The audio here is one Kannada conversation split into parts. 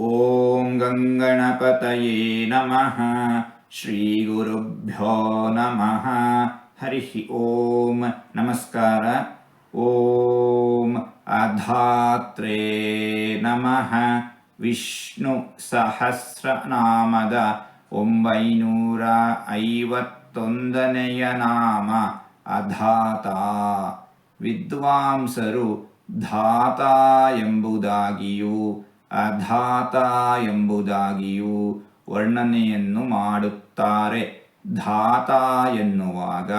ॐ गङ्गणपतये नमः श्रीगुरुभ्यो नमः हरिः ॐ नमस्कार ॐ अधात्रे नमः ವಿಷ್ಣು ಸಹಸ್ರನಾಮದ ಒಂಬೈನೂರ ಐವತ್ತೊಂದನೆಯ ನಾಮ ಅಧಾತ ವಿದ್ವಾಂಸರು ಧಾತ ಎಂಬುದಾಗಿಯೂ ಅಧಾತ ಎಂಬುದಾಗಿಯೂ ವರ್ಣನೆಯನ್ನು ಮಾಡುತ್ತಾರೆ. ಧಾತ ಎನ್ನುವಾಗ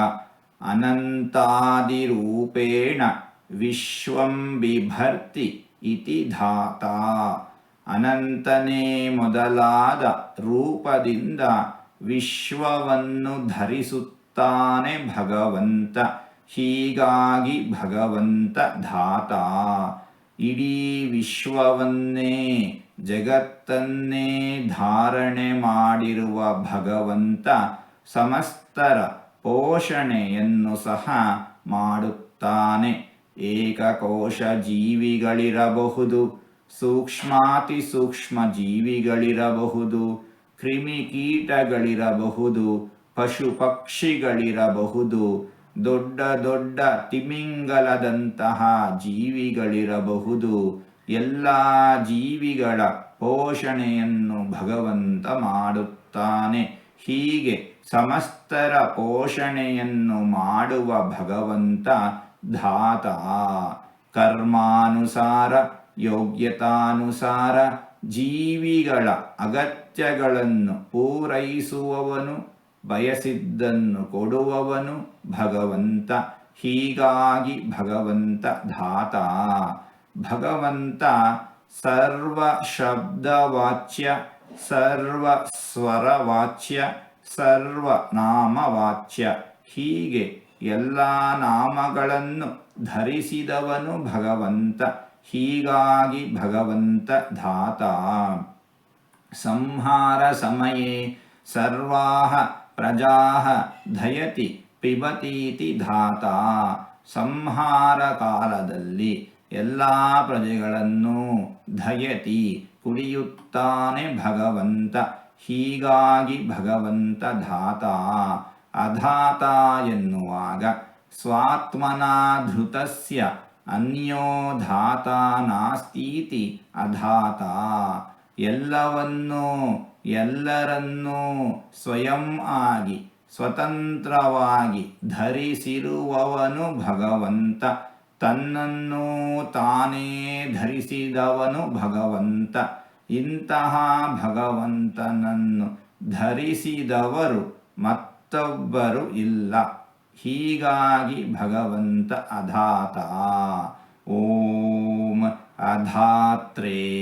ಅನಂತಾದಿರೂಪೇಣ ವಿಶ್ವಂ ಬಿಭರ್ತಿ ಇತಿ ಧಾತ. ಅನಂತನೇ ಮೊದಲಾದ ರೂಪದಿಂದ ವಿಶ್ವವನ್ನು ಧರಿಸುತ್ತಾನೆ ಭಗವಂತ, ಹೀಗಾಗಿ ಭಗವಂತ ಧಾತ. ಇಡೀ ವಿಶ್ವವನ್ನೇ, ಜಗತ್ತನ್ನೇ ಧಾರಣೆ ಮಾಡಿರುವ ಭಗವಂತ ಸಮಸ್ತರ ಪೋಷಣೆಯನ್ನು ಸಹ ಮಾಡುತ್ತಾನೆ. ಏಕಕೋಶ ಜೀವಿಗಳಿರಬಹುದು, ಸೂಕ್ಷ್ಮಾತಿ ಸೂಕ್ಷ್ಮ ಜೀವಿಗಳಿರಬಹುದು ಕ್ರಿಮಿಕೀಟಗಳಿರಬಹುದು ಪಶು ಪಕ್ಷಿಗಳಿರಬಹುದು ದೊಡ್ಡ ದೊಡ್ಡ ತಿಮಿಂಗಲದಂತಹ ಜೀವಿಗಳಿರಬಹುದು. ಎಲ್ಲ ಜೀವಿಗಳ ಪೋಷಣೆಯನ್ನು ಭಗವಂತ ಮಾಡುತ್ತಾನೆ. ಹೀಗೆ ಸಮಸ್ತರ ಪೋಷಣೆಯನ್ನು ಮಾಡುವ ಭಗವಂತ ಧಾತ. ಕರ್ಮಾನುಸಾರ, ಯೋಗ್ಯತಾನುಸಾರ ಜೀವಿಗಳ ಅಗತ್ಯಗಳನ್ನು ಪೂರೈಸುವವನು ಬಯಸಿದ್ದನ್ನು ಕೊಡುವವನು ಭಗವಂತ, ಹೀಗಾಗಿ ಭಗವಂತ ಧಾತ. ಭಗವಂತ ಸರ್ವ ಶಬ್ದವಾಚ್ಯ ಸರ್ವ ಸ್ವರವಾಚ್ಯ ಸರ್ವ ನಾಮವಾಚ್ಯ ಹೀಗೆ ಎಲ್ಲ ನಾಮಗಳನ್ನು ಧರಿಸಿದವನು ಭಗವಂತ, ಹೀಗಾಗಿ ಭಗವಂತ ಧಾತ. ಸಂಹಾರ ಸಮಯೇ ಸರ್ವಾಹ ಪ್ರಜಾಹ ಧಯತಿ ಪಿಬತೀತಿ ಧಾತ. ಸಂಹಾರ ಕಾಲದಲ್ಲಿ ಎಲ್ಲ ಪ್ರಜೆಗಳನ್ನು ಧಯತಿ ಕುಡಿಯುತ್ತಾನೆ ಭಗವಂತ, ಹೀಗಾಗಿ ಭಗವಂತ ಧಾತ. ಅಧಾತ ಎನ್ನುವಾಗ ಸ್ವಾತ್ಮನಾಧೃತಸ್ಯ ಅನ್ಯೋ ಧಾತ ನಾಸ್ತೀತಿ ಅಧಾತ. ಎಲ್ಲವನ್ನೂ, ಎಲ್ಲರನ್ನೂ ಸ್ವಯಂ ಆಗಿ, ಸ್ವತಂತ್ರವಾಗಿ ಧರಿಸಿರುವವನು ಭಗವಂತ. ತನ್ನನ್ನು ತಾನೇ ಧರಿಸಿದವನು ಭಗವಂತ. ಇಂತಹ ಭಗವಂತನನ್ನು ಧರಿಸಿದವರು ಮತ್ತೊಬ್ಬರು ಇಲ್ಲ. ಹೀಗಾಗಿ ಭಗವಂತ ಅಧಾತ. ಓಂ ಅಧಾತ್ರೇ.